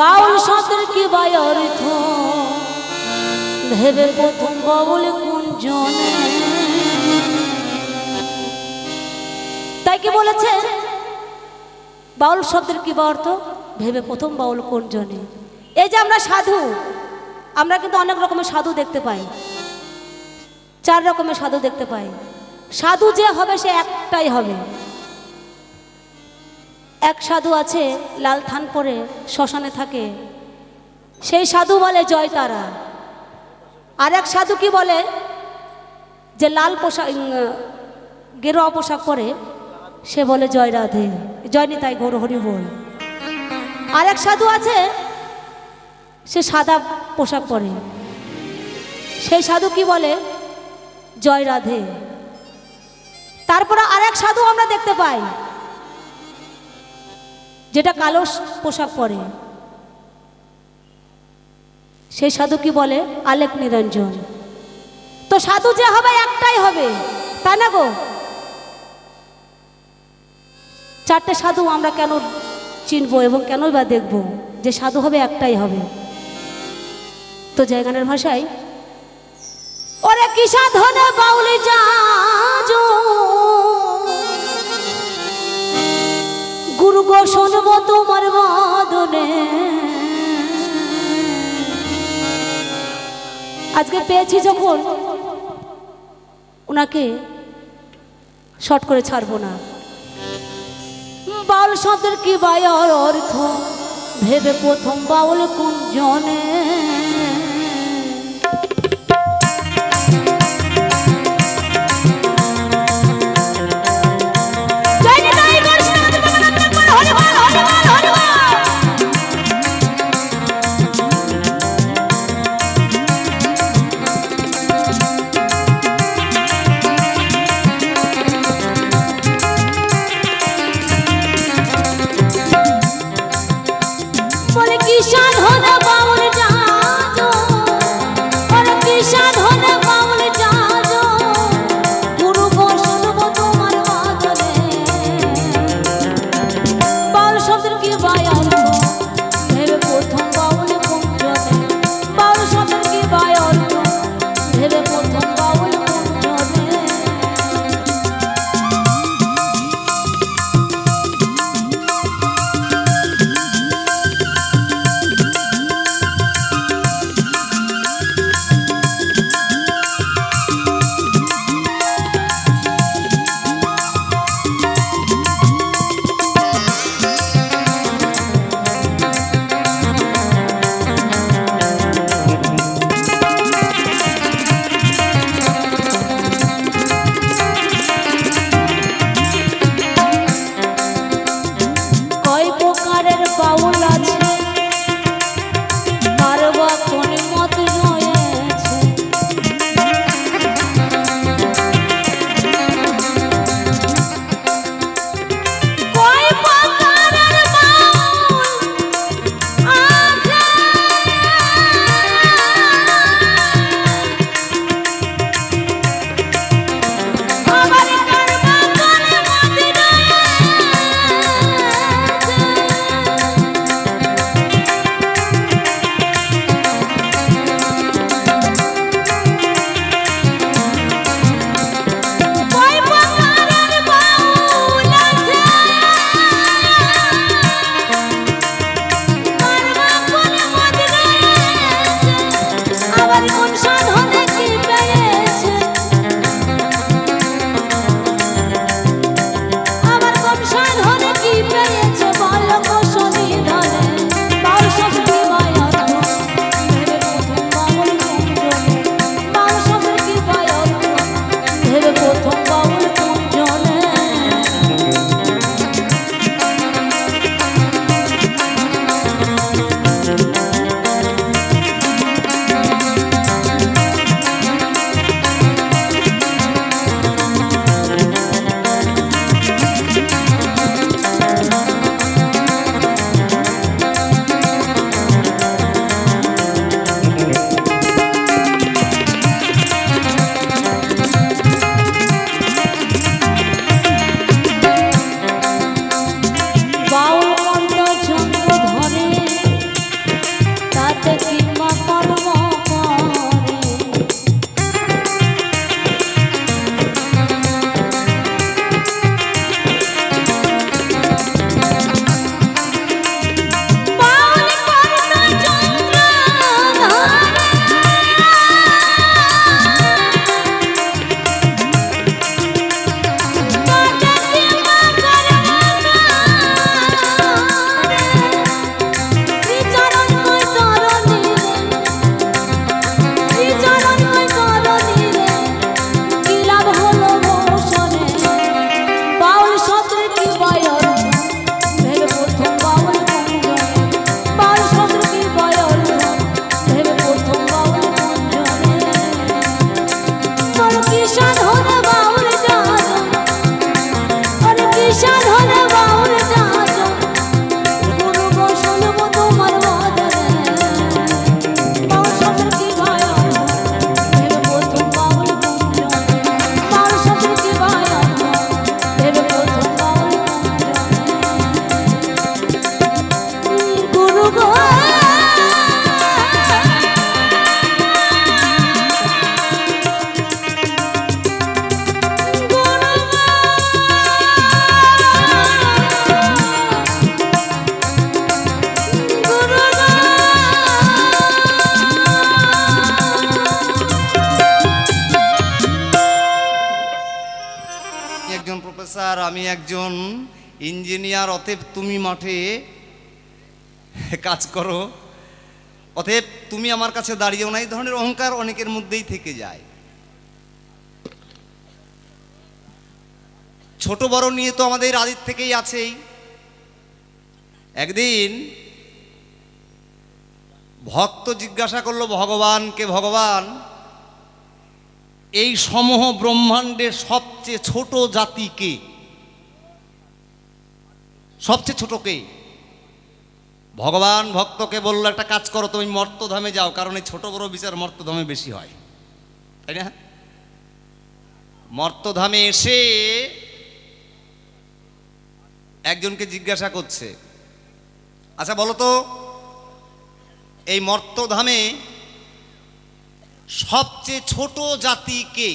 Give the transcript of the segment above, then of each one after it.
বাউল শব্দের কি বাই অর্থ? ভেবে প্রথম বাউল কোন জনে তাই কি বলেছে? বাউল শব্দের কি বা অর্থ? ভেবে প্রথম বাউল কোন জনে এই যে আমরা সাধু, আমরা কিন্তু অনেক রকমের সাধু দেখতে পাই। চার রকমের সাধু দেখতে পাই। সাধু যে হবে সে একটাই হবে। এক সাধু আছে, লাল থান পরে শ্মশানে থাকে। সেই সাধু বলে, জয় তারা। আর এক সাধু কি বলে? যে লাল পোশাক গেরুয়া পোশাক পরে, সে বলে, জয় রাধে। জয় নিতাই গৌর হরি বল। আর এক সাধু আছে, সে সাদা পোশাক পরে। সেই সাধু কি বলে? জয় রাধে। তারপরে আর এক সাধু আমরা দেখতে পাই। যেটা কালো পোশাক পরে। সেই সাধু কি বলে? আলেক নিরঞ্জন। তো সাধু যে হবে, একটাই হবে তাই না গো? চারটে সাধু আমরা কেন চিনবো এবং কেনই বা দেখব? যে সাধু হবে, একটাই হবে। তো জায়গানের ভাষায়, ওরে কি সাধনে বাউলি যাজো আজকে পেয়েছি যখন ওনাকে শর্ট করে ছাড়বো না। বাউল শব্দের কি বায়ার অর্থ? ভেবে প্রথম বাউল কোন জনে? প্রফেসর আমি একজন ইঞ্জিনিয়ার, অতএব তুমি মাঠে কাজ করো। অতএব তুমি আমার কাছে দাঁড়িয়েও না, এই ধরনের অহংকার অনেকের মধ্যেই থেকে যায়। ছোট বড় নিয়ে তো আমাদের আদির থেকেই আছেই। একদিন ভক্ত জিজ্ঞাসা করল ভগবানকে ভগবান? এই সমূহ ব্রহ্মাণ্ডের সবচেয়ে ছোট জাতি কে? সবচেয়ে ছোট কে? ভগবান ভক্তকে বলল, একটা কাজ করো, তুমি মর্তধামে যাও, কারণ এই ছোট বড় বিচার মর্তধামে বেশি হয়। তাই না? মর্তধামে এসে একজনকে জিজ্ঞাসা করছে আচ্ছা বলো তো, এই মর্তধামে সবচেয়ে ছোট জাতি কে?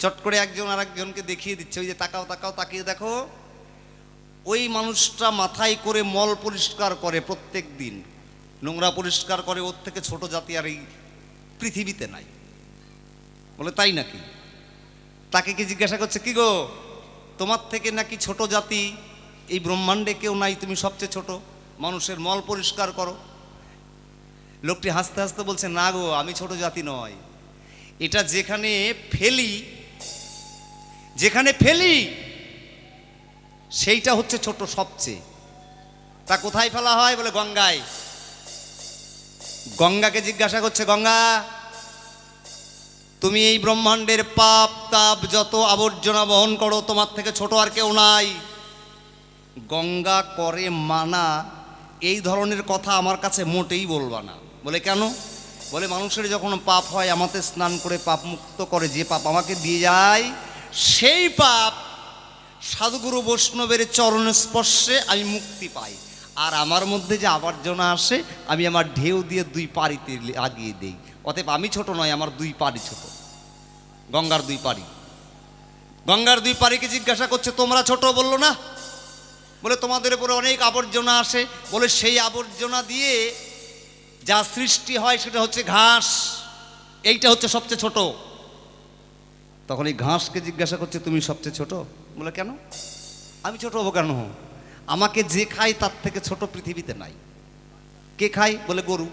চট করে একজন আর একজনকে দেখিয়ে দিচ্ছে, ওই যে তাকাও তাকাও, তাকিয়ে দেখো, ওই মানুষটা মাথায় করে মল পরিষ্কার করে প্রত্যেক দিন। নোংরা পরিষ্কার করে, ওর থেকে ছোট জাতি আর এই পৃথিবীতে নাই। বলে, তাই নাকি? তাকে কি জিজ্ঞাসা করছে, কি গো, তোমার থেকে নাকি ছোট জাতি, এই ব্রহ্মাণ্ডে কেউ নাই, তুমি সবচেয়ে ছোট, মানুষের মল পরিষ্কার করো? লোকটি হাসতে হাসতে বলছে, না গো, আমি ছোট জাতি নয়। এটা যেখানে ফেলি যেখানে ফেলি, সেইটা হচ্ছে ছোট সবচেয়ে। তা কোথায় ফেলা হয় বলে গঙ্গায়? গঙ্গাকে জিজ্ঞাসা করছে, গঙ্গা, তুমি এই ব্রহ্মাণ্ডের পাপ, তাপ, যত আবর্জনা বহন করো, তোমার থেকে ছোট আর কেউ নাই। গঙ্গা করে মানা, এই ধরনের কথা আমার কাছে মোটেই বলবা না। বলে, কেন? বলে, মানুষের যখন পাপ হয় আমাকে স্নান করে পাপ মুক্ত করে, যে পাপ আমাকে দিয়ে যায় সেই পাপ সাধুগুরু বৈষ্ণবের চরণ স্পর্শে আমি মুক্তি পাই। আর আমার মধ্যে যে আবর্জনা আসে, আমি আমার ঢেউ দিয়ে দুই পাড়িতে লাগিয়ে দেই। অতএব আমি ছোট নয়, আমার দুই পাড়ি ছোট। গঙ্গার দুই পাড়ি। গঙ্গার দুই পাড়িকে জিজ্ঞাসা করছে, তোমরা ছোট? বলল, না। বলে, তোমাদের উপরে অনেক আবর্জনা আসে। বলে, সেই আবর্জনা দিয়ে যা সৃষ্টি হয়, সেটা হচ্ছে ঘাস। এইটা হচ্ছে সবচেয়ে ছোট। তখন এই ঘাসকে জিজ্ঞাসা করছে, তুমি সবচেয়ে ছোট? বলে, কেন? আমি ছোট হব কেন? আমাকে যে খাই তার থেকে ছোট পৃথিবীতে নাই। কে খাই বলে, গরু।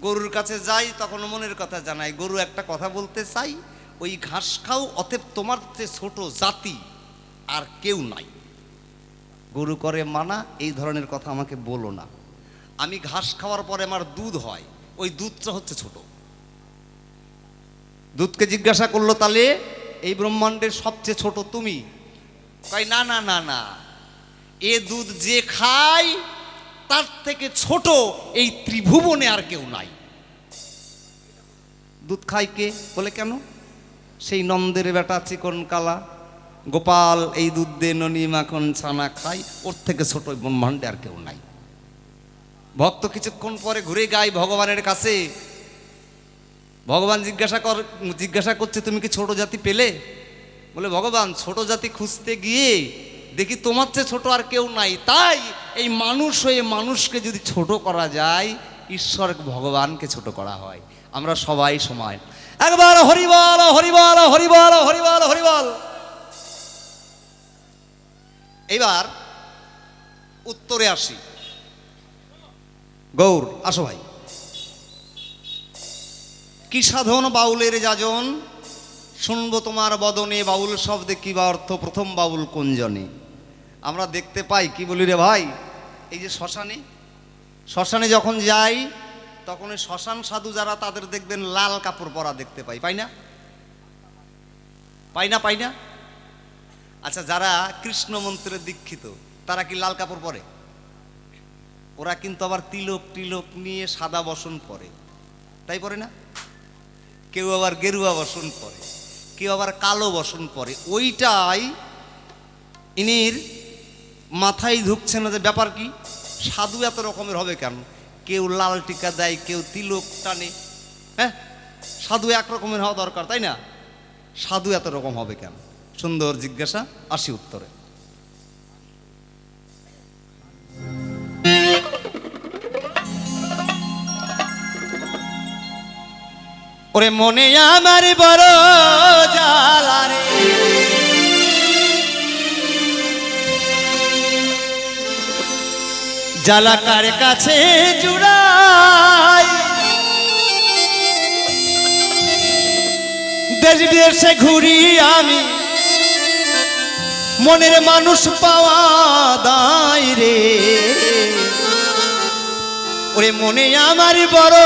গরুর কাছে যাই, তখন মনের কথা জানাই। গরু একটা কথা বলতে চাই, ওই ঘাস খাও, অতএব তোমার যে ছোট জাতি আর কেউ নাই। গরু করে, মানা, এই ধরনের কথা আমাকে বলো না। আমি ঘাস খাওয়ার পরে আমার দুধ হয়, ওই দুধটা হচ্ছে ছোট। দুধকে জিজ্ঞাসা করল তাহলে এই ব্রহ্মাণ্ডের সবচেয়ে ছোট তুমি? তাই না না না না। এ দুধ যে খায়, তার থেকে ছোট এই ত্রিভুবনে আর কেউ নাই। দুধ খায় কে? বলে, কেন? সেই নন্দের বেটা চিকন কালা। গোপাল, এই দুধ দে ননি মাখন ছানা খাই ওর থেকে ছোট ব্রহ্মাণ্ডে আর কেউ নাই। ভক্ত কিছুক্ষণ পরে ঘুরে গাই ভগবানের কাছে। ভগবান জিজ্ঞাসা কর, জিজ্ঞাসা করছে, তুমি কি ছোট জাতি পেলে? বলে, ভগবান, ছোট জাতি খুঁজতে গিয়ে দেখি তোমার চেয়ে ছোট আর কেউ নাই। তাই এই মানুষ হয়ে মানুষকে যদি ছোট করা যায়, ঈশ্বর ভগবানকে ছোট করা হয়। আমরা সবাই সমান। একবার হরিবল হরিবল হরিবল হরিবল হরিবল। এবার উত্তরে আসি। গৌর, আসো ভাই। কি সাধন বাউলের যাজন? শুনব তোমার বদনে বাউল শব্দে কি বা অর্থ? প্রথম বাউল কোন জনে? আমরা দেখতে পাই, কি বলি রে ভাই? এই যে শ্মশানে। শ্মশানে যখন যাই, তখন ওই শ্মশান সাধু যারা, তাদের দেখবেন লাল কাপড় পরা দেখতে পাই। পাই না? পাই না পাই না? আচ্ছা যারা কৃষ্ণ মন্ত্রে দীক্ষিত, তারা কি লাল কাপড় পরে? ওরা কিন্তু আবার তিলক টিলক নিয়ে সাদা বসন পরে। তাই পরে না? কেউ আবার গেরুয়া বসন পরে, কেউ আবার কালো বসন পরে। ওইটাই ইনির মাথায় ঢুকছে না যে ব্যাপার কি? সাধু এত রকমের হবে কেন? কেউ লাল টিকা দেয়, কেউ তিলক টানে। হ্যাঁ? সাধু এক রকমের হওয়া দরকার, তাই না? সাধু এত রকম হবে কেন? সুন্দর জিজ্ঞাসা, আসি উত্তরে। ওরে মনে আমার বড় জ্বালা রে। জ্বালাকার কাছে জুড়াই? দেশ বিদেশে ঘুরি আমি। মনের মানুষ পাওয়া দায় রে। ওরে মনে আমার বড়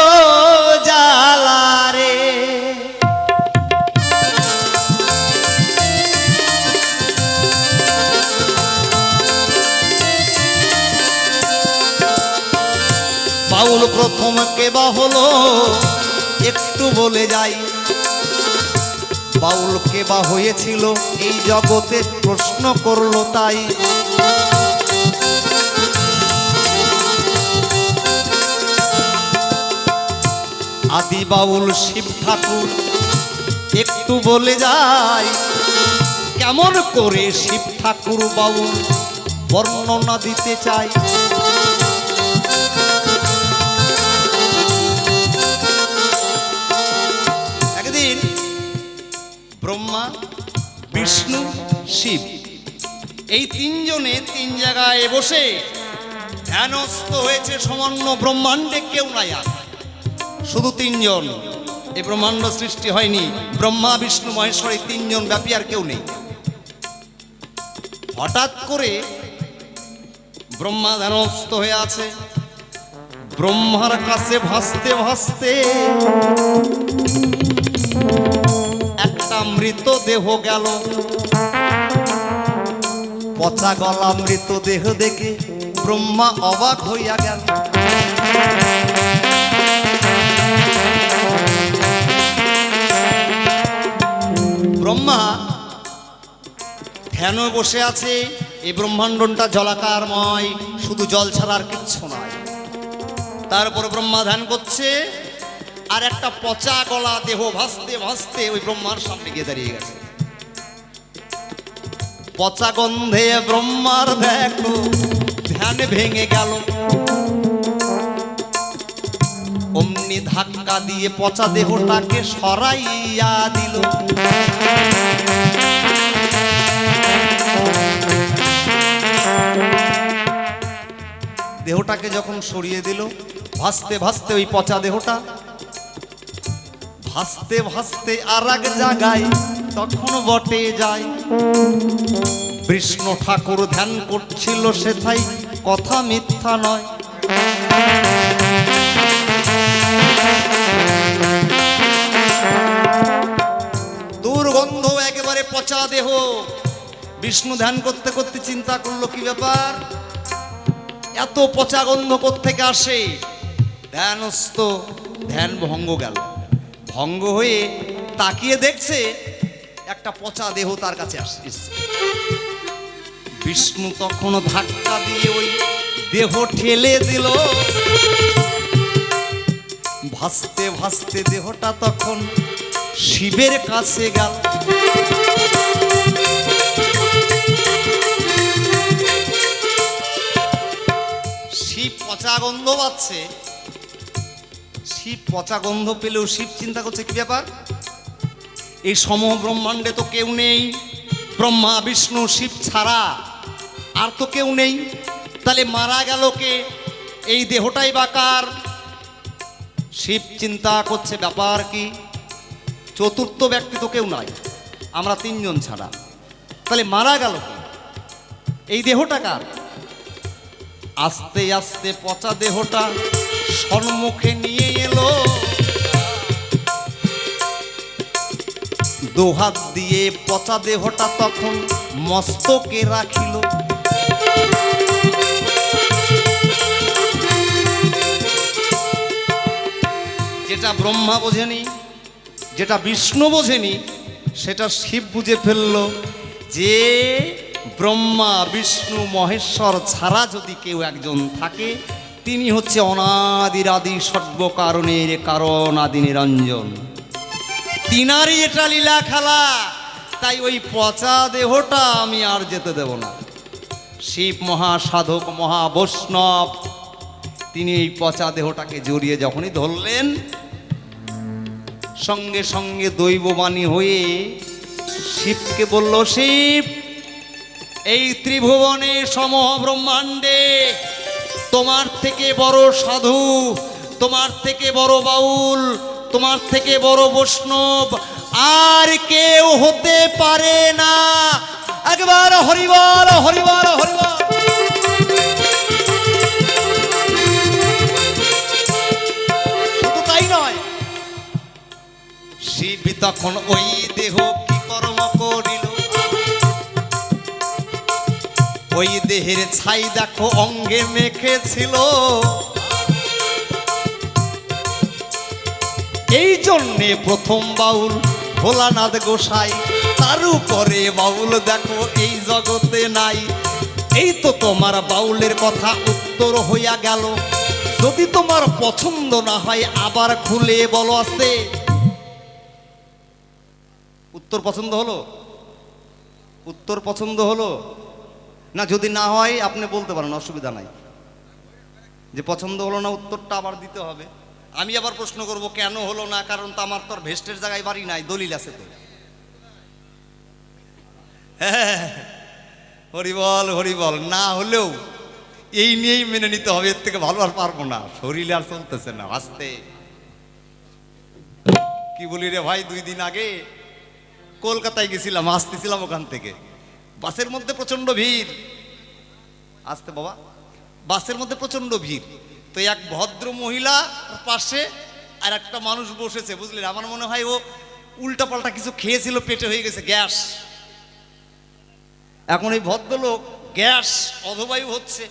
বাউল প্রথম কেবা হলো, একটু বলে যাই। বাউল কেবা হয়েছিল, এই জগতে প্রশ্ন করল তাই। আদি বাউল শিব ঠাকুর। একটু বলে যায় কেমন করে শিব ঠাকুর বাউল বর্ণনা দিতে চাই? একদিন ব্রহ্মা, বিষ্ণু, শিব, এই তিনজনে তিন জায়গায় বসে ধ্যানস্থ হয়েছে সমান্য ব্রহ্মাণ্ডে কেউ নাই আর। শুধু তিনজন। এই ব্রহ্মাণ্ড সৃষ্টি হয়নি। ব্রহ্মা, বিষ্ণু, মহেশ্বর এই তিনজন ব্যাপী আর কেউ নেই। হঠাৎ করে ব্রহ্মা ধ্যানস্থ হয়ে আছে। ব্রহ্মার কাছে ভাসতে ভাসতে একটা মৃত দেহ গেল। পচা গলা মৃত দেহ দেখে ব্রহ্মা অবাক হইয়া গেল। ব্রহ্মা ধ্যান বসে আছে, এই ব্রহ্মাণ্ডটা জলাকারময়, শুধু জল ছাড়া আর কিচ্ছু নয়। তারপর ব্রহ্মা ধ্যান করছে, আর একটা পচা গলা দেহ ভাসতে ভাসতে ওই ব্রহ্মার সামনে গিয়ে দাঁড়িয়ে গেছে। পচা গন্ধে ব্রহ্মার দেখো, ধ্যান ভেঙে গেল। অমনি ধাক্কা দিয়ে পচা দেহটাকে সরাইয়া দিল। দেহটাকে যখন সরিয়ে দিল, ভাসতে ভাসতে ওই পচা দেহটা ভাসতে ভাসতে আর এক জায়গায় তখন বটে যায়। কৃষ্ণ ঠাকুর ধ্যান করছিল সেথাই কথা মিথ্যা নয়। একেবারে পচা দেহ। বিষ্ণু ধ্যান করতে করতে চিন্তা করল, কি ব্যাপার? এত পচা গন্ধ থেকে আসে? ধ্যানস্থ, ধ্যান ভঙ্গ গেল। ভঙ্গ হয়ে তাকিয়ে দেখছে, একটা পচা দেহ তার কাছে আসছে। বিষ্ণু তখন ধাক্কা দিয়ে ওই দেহ ঠেলে দিল। ভাসতে ভাসতে দেহটা তখন শিবের কাছে গেল। শিব পচা গন্ধ পাচ্ছে। শিব পচা গন্ধ পেলেও শিব চিন্তা করছে, কি ব্যাপার? এই সম ব্রহ্মাণ্ডে তো কেউ নেই। ব্রহ্মা, বিষ্ণু, শিব ছাড়া আর তো কেউ নেই। তাহলে মারা গেল কে? এই দেহটাই বাকার শিব চিন্তা করছে, ব্যাপার কি? চতুর্থ ব্যক্তি তো কেউ নাই। আমরা তিনজন ছাড়া। তাহলে মারা গেল এই দেহটা কার? আস্তে আস্তে পচা দেহটা সম্মুখে নিয়ে এলো। দুহাত দিয়ে পচা দেহটা তখন মস্তকে রাখিল। যেটা ব্রহ্মা বোঝেনি যেটা বিষ্ণু বোঝেনি, সেটা শিব বুঝে ফেলল যে ব্রহ্মা, বিষ্ণু, মহেশ্বর ছাড়া যদি কেউ একজন থাকে, তিনি হচ্ছে অনাদিরাদি সর্বকারণের কারণ আদি নিরঞ্জন। তিনারই এটা লীলা খেলা তাই ওই পচা দেহটা আমি আর যেতে দেব না। শিব মহাসাধক মহাবৈষ্ণব, তিনি এই পচা দেহটাকে জড়িয়ে যখনই ধরলেন সঙ্গে সঙ্গে দৈববাণী হয়ে শিবকে বলল, শিব, এই ত্রিভুবনে সম ব্রহ্মাণ্ডে তোমার থেকে বড় সাধু, তোমার থেকে বড় বাউল, তোমার থেকে বড় বৈষ্ণব আর কেউ হতে পারে না। একবার হরিবল হরিবার হরিবল। শিব তখন ওই দেহ কি কর্ম করিল? ওই দেহের ছাই দেখো অঙ্গে মেখেছিল। এই জন্যে প্রথম বাউল ভোলানাথ গোসাই, তার উপরে বাউল দেখো এই জগতে নাই। এই তো তোমার বাউলের কথা উত্তর হইয়া গেল। যদি তোমার পছন্দ না হয়, আবার খুলে বলো আসতে। উত্তর পছন্দ হলো? উত্তর পছন্দ হলো? না যদি না হয় আপনি বলতে পারেন অসুবিধা নাই। যে পছন্দ হলো না উত্তরটা আবার দিতে হবে। আমি আবার প্রশ্ন করব কেন হলো না? কারণ তো আমার তো আর ভেস্টের জায়গায় বাড়ি নাই দলিল আছে তো। হ্যাঁ, হরিবল হরিবল না হলেও এই নিয়েই মেনে নিতে হবে এর থেকে ভালো আর পারব না। শরীরে আর চলতেছে না আসতে কি বলি রে ভাই দুই দিন আগে কলকাতায় গেছিলাম, আসতেছিলাম ওখান থেকে। বাসের মধ্যে প্রচণ্ড ভিড়। আসতে বাবা, বাসের মধ্যে প্রচণ্ড ভিড়। তো এক ভদ্র মহিলা পাশে আর একটা মানুষ বসেছে, বুঝলেন? আমার মনে হয় ও উল্টা পাল্টা কিছু খেয়েছিল, পেটে হয়ে গেছে, গ্যাস। এখন এই ভদ্রলোক গ্যাস অধবায়ু হচ্ছে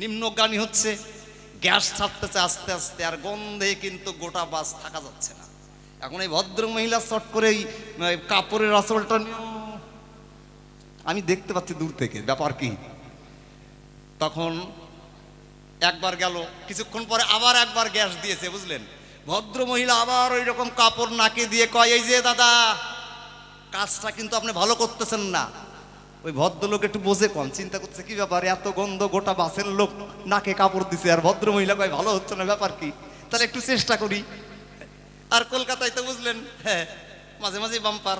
নিম্নগামী হচ্ছে, গ্যাস ছাড়তেছে আস্তে আস্তে, আর গন্ধে কিন্তু গোটা বাস থাকা যাচ্ছে না। এখন এই ভদ্র মহিলা শট করে কাপড়ের আসলটা আমি দেখতে পাচ্ছি দূর থেকে, ব্যাপার কি? তখন একবার গেল, কিছুক্ষণ পরে আবার একবার গ্যাস দিয়েছে, বুঝলেন? ভদ্র মহিলা আবার ওই রকম কাপড় নাকে দিয়ে কয়, এই যে দাদা, কাজটা কিন্তু আপনি ভালো করতেছেন না। ওই ভদ্রলোক একটু বোঝে কম, চিন্তা করছে, কি ব্যাপার, এত গন্ধ, গোটা বাসের লোক নাকে কাপড় দিছে। আর ভদ্র মহিলা কয়, ভালো হচ্ছে না, ব্যাপার কি? তাহলে একটু চেষ্টা করি। আর কলকাতায় তো বুঝলেন হ্যাঁ মাঝে মাঝে বাম্পার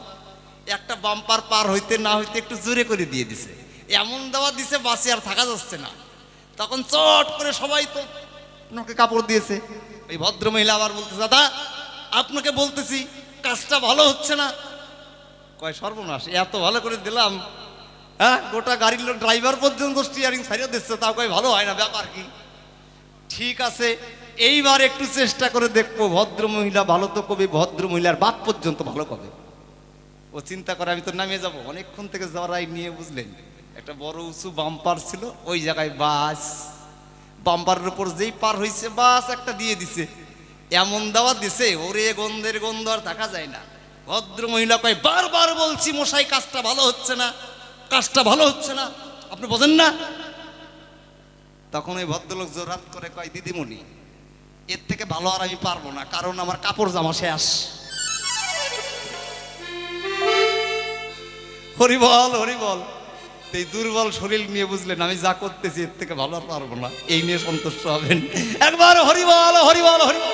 একটা বাম্পার পার হইতে না হইতে একটু জোরে করে দিয়ে দিছে। এমন দেওয়া দিছে, বাসে আর থাকা যাচ্ছে না। তখন চট করে সবাই তো আপনাকে কাপড় দিয়েছে। ওই ভদ্র মহিলা আবার বলতেছে, দাদা, আপনাকে বলতেছি, কাজটা ভালো হচ্ছে না। কয়, সর্বনাশ, এত ভালো করে দিলাম। হ্যাঁ গোটা গাড়ির ড্রাইভার পর্যন্ত স্টিয়ারিং ছাড়িয়ে দিচ্ছে, তাও কয়, ভালো হয় না, ব্যাপার কি? ঠিক আছে এইবার একটু চেষ্টা করে দেখব ভদ্র মহিলা ভালো তো কবি ভদ্র মহিলার বাপ পর্যন্ত ভালো কবে? ও চিন্তা করে আমি তো নামিয়ে যাব, অনেকক্ষণ থেকে জড়াই নিয়ে বুঝলেন। একটা বড় উঁচু বাম্পার ছিল, ওই জায়গায় বাস। বাম্পারের উপর যেই পার হয়েছে বাস একটা দিয়ে দিছে। এমন দাওয়া দিছে, ওরে গন্ধের গন্ধ আর দেখা যায় না। ভদ্র মহিলা কয়, বারবার বলছি, মশাই, কাজটা ভালো হচ্ছে না, কাজটা ভালো হচ্ছে না, আপনি বোঝেন না? তখন ওই ভদ্রলোক জোরাত করে কয়, দিদিমণি এর থেকে ভালো আর আমি পারব না, কারণ আমার কাপড় জামা শেষ। হরিবল হরিবল এই দুর্বল শরীর নিয়ে বুঝলেন, আমি যা করতেছি এর থেকে ভালো আর পারব না। এই নিয়ে সন্তুষ্ট হবেন। একবার হরিবল হরিবল হরিবল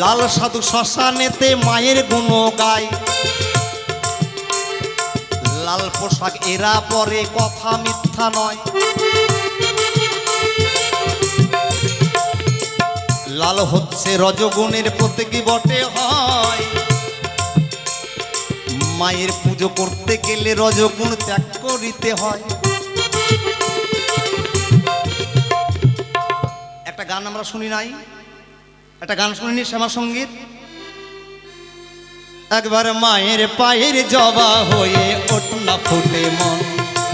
লাল সাধু শ্মশানেতে মায়ের গুণ গায় লাল পোশাক, এরা পরে কথা মিথ্যা নয়। লাল হচ্ছে রজগুণের প্রতীকী বটে, হয়। মায়ের পুজো করতে গেলে রজগুণ ত্যাগ করিতে হয়। একটা গান আমরা শুনি নাই? একটা গান শুনিনি শ্যামা সংগীত একবার মায়ের পায়ের জবা হয়ে ওঠ না ফুটে মন।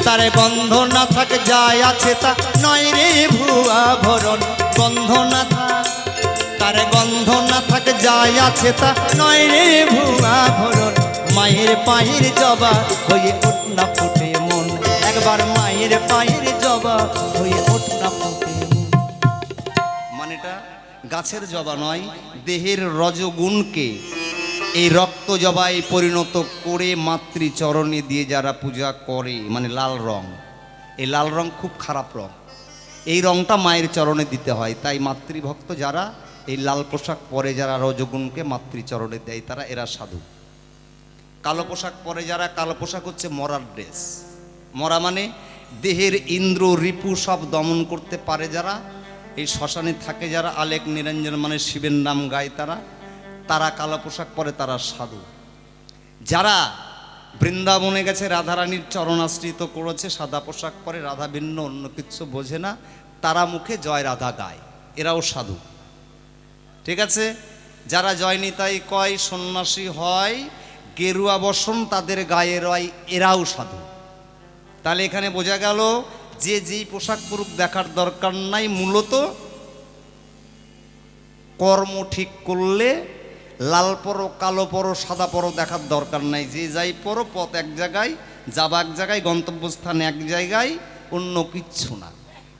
তার বন্ধ না থাক, যায় আছে তা নয় রে ভুয়া ভরণ। বন্ধ না থাক, তার গন্ধ না থাক, যায় আছে তা নয় রে ভুয়া ভরণ। মায়ের পায়ের জবা হয়ে ওঠ না ফুটে মন। একবার মায়ের পায়ের জবা হয়ে ওঠ না ফুটে মন। মানেটা গাছের জবা নয়, দেহের রজগুণকে এই রক্ত জবায় পরিণত করে মাতৃচরণে দিয়ে যারা পূজা করে মানে লাল রং, এই লাল রং খুব খারাপ রং। এই রংটা মায়ের চরণে দিতে হয়, তাই মাতৃভক্ত যারা এই লাল পোশাক পরে যারা রজগুণকে মাতৃচরণে দেয়, তারা এরা সাধু। কালো পোশাক পরে যারা, কালো পোশাক হচ্ছে মরার ড্রেস। মরা মানে দেহের ইন্দ্র, রিপু সব দমন করতে পারে যারা, এই শ্মশানে থাকে যারা আলেক নিরঞ্জন মানে শিবের নাম গায় তারা তারা কালো পোশাক পরে তারা সাধু। যারা বৃন্দাবনে গেছে, রাধারানীর চরণাশ্রিত করেছে, সাদা পোশাক পরে, রাধা ভিন্ন, অন্য কিছু বোঝে না, তারা মুখে জয় রাধা গায়। এরাও সাধু। ঠিক আছে? যারা জয়নিতাই কয়, সন্ন্যাসী হয়, গেরুয়া বসন তাদের গায়ে রয়, এরাও সাধু। তাহলে এখানে বোঝা গেল, যে যেই পোশাক পরুক দেখার দরকার নাই, মূলত কর্ম ঠিক করলে লাল পরো, কালো পরো, সাদা পরো দেখার দরকার নাই। যে যাই পরো, পথ এক জায়গায়, যাবা এক জায়গায়, গন্তব্যস্থান এক জায়গায়, অন্য কিচ্ছু না।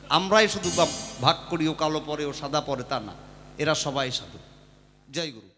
আমরাই শুধু ভাগ করি ও কালো পরে ও সাদা পরে তা না। এরা সবাই সাধু। জয় গুরু।